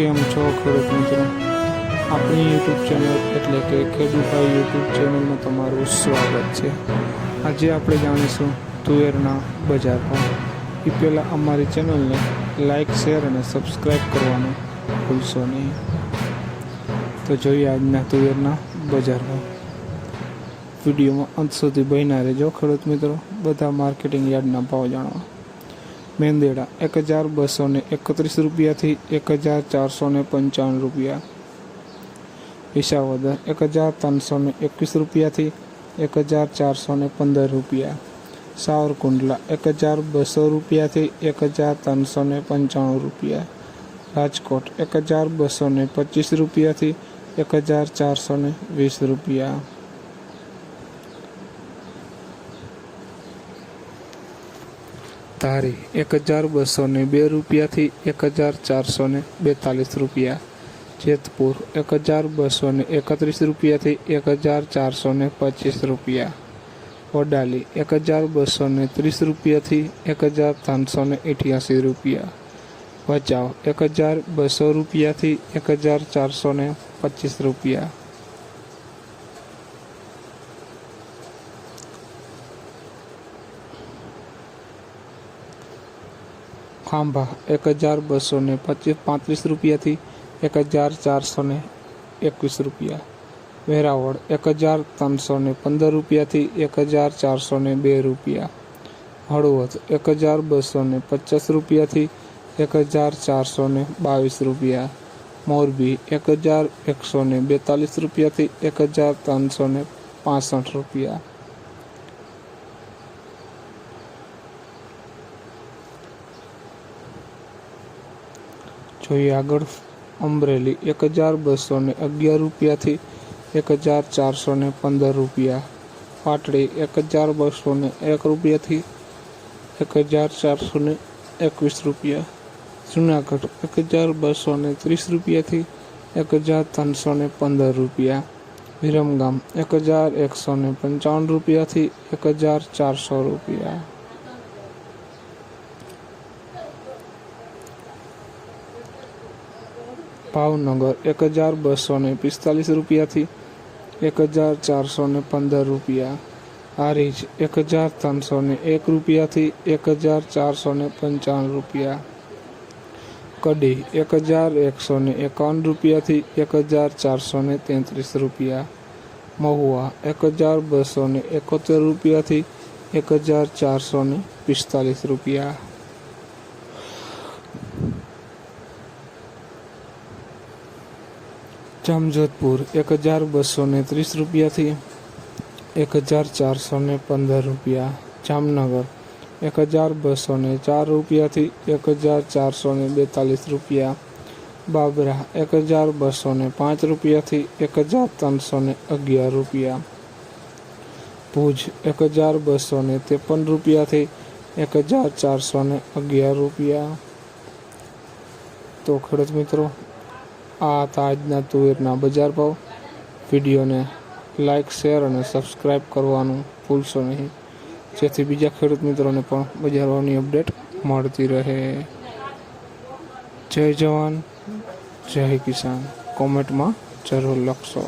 કેમ છો ખેડૂત મિત્રો? આપણી યુટ્યુબ ચેનલ એટલે કે ખેડૂતભાઈ યુટ્યુબ ચેનલમાં તમારું સ્વાગત છે. આજે આપણે જાણીશું તુવેરના બજાર ભાવ. એ પહેલાં અમારી ચેનલને લાઇક શેર અને સબસ્ક્રાઈબ કરવાનું ભૂલશો નહીં. તો જોઈએ આજના તુવેરના બજાર ભાવ. વિડીયોમાં અંત સુધી બન્યા રહેજો ખેડૂત મિત્રો. બધા માર્કેટિંગ યાર્ડના ભાવ જાણવા. મેંદેડા એક હજાર બસો ને એકત્રીસ રૂપિયાથી એક હજાર ચારસો ને પંચાવન રૂપિયા. વિસાવદર એક હજાર ત્રણસો ને એકવીસ રૂપિયાથી એક હજાર ચારસો ને પંદર રૂપિયા. સાવરકુંડલા એક હજાર બસો રૂપિયાથી એક હજાર ત્રણસો ને પંચાણું રૂપિયા. રાજકોટ એક હજાર બસો ને પચીસ રૂપિયાથી એક હજાર ચારસો ને વીસ રૂપિયા. ધારી એક હજાર બસો ને બે રૂપિયાથી એક હજાર ચારસો ને બેતાલીસ રૂપિયા. જેતપુર એક હજાર બસો ને એકત્રીસ રૂપિયાથી એક હજાર ચારસો ને પચીસ રૂપિયા. વડાલી એક હજાર બસો ને ત્રીસ રૂપિયાથી એક હજાર ત્રણસો ને અઠ્યાસી રૂપિયા. ભચાઉ એક હજાર બસો રૂપિયાથી એક હજાર ચારસો ને પચીસ રૂપિયા. ખાંભા એક હજાર બસો ને પચીસ, પાંત્રીસ રૂપિયાથી એક હજાર ચારસો ને એકવીસ રૂપિયા. વેરાવળ એક હજાર ત્રણસો ને પંદર રૂપિયાથી એક હજાર ચારસો ને બે રૂપિયા. હળવદ એક હજાર બસો ને પચાસ રૂપિયાથી એક હજાર ચારસો ને બાવીસ રૂપિયા. મોરબી એક હજાર એકસો ને બેતાલીસ રૂપિયાથી એક હજાર ત્રણસો ને પાસઠ રૂપિયા. જોઈએ આગળ. અમરેલી એક હજાર બસો ને અગિયાર રૂપિયાથી એક હજાર ચારસો ને પંદર રૂપિયા. પાટડી એક હજાર બસો ને એક રૂપિયાથી એક હજાર ચારસો ને એકવીસ રૂપિયા. જુનાગઢ એક હજાર બસો ને ત્રીસ રૂપિયાથી એક હજાર ત્રણસો ને પંદર રૂપિયા. વિરમગામ એક હજાર એકસો ને પંચાવન રૂપિયાથી એક હજાર ચારસો રૂપિયા. ભાવનગર એક હજાર બસો ને પિસ્તાલીસ રૂપિયાથી એક હજાર ચારસો ને પંદર રૂપિયા હારીજ એક હજાર ત્રણસો ને એક રૂપિયાથી એક હજાર ચારસો ને પંચાવન રૂપિયા કડી એક હજાર એકસો ને એકાવન રૂપિયાથી એક હજાર ચારસો ને તેત્રીસ રૂપિયા મહુવા એક હજાર બસો ને એકોતેર રૂપિયાથી એક હજાર ચારસો ને પિસ્તાલીસ રૂપિયા જામજોધપુર એક હજાર બસો ને ત્રીસ રૂપિયાથી એક હજાર ચારસો ને પંદર રૂપિયા. જામનગર એક હજાર બસો ને ચાર રૂપિયાથી એક હજાર ચારસો ને બેતાલીસ રૂપિયા. બાબરા એક હજાર બસો ને પાંચ રૂપિયાથી એક હજાર ત્રણસો ને અગિયાર રૂપિયા. ભુજ એક હજાર બસો ને ત્રેપન રૂપિયાથી એક હજાર ચારસો ને અગિયાર રૂપિયા. તો ખેડૂત મિત્રો આ હતા આજના તુવેરના બજાર ભાવ. વિડીયોને લાઇક શેર અને સબસ્ક્રાઈબ કરવાનું ભૂલશો નહીં. જેથી બીજા ખેડૂત મિત્રોને પણ બજાર ભાવની અપડેટ મળતી રહે. જય જવાન, જય કિસાન. કોમેન્ટમાં જરૂર લખશો.